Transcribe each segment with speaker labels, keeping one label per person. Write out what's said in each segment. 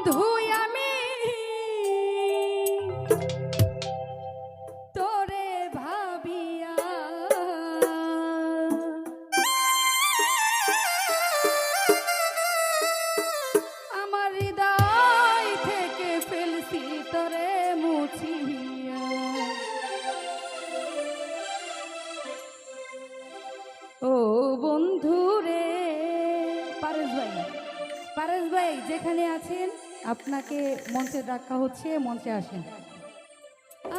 Speaker 1: বন্ধু আপনাকে মঞ্চে ডাকা হচ্ছে মঞ্চে আসেন।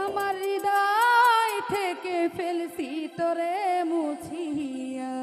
Speaker 1: আমার হৃদয় থেকে ফেলছি তোরে মুছিয়া।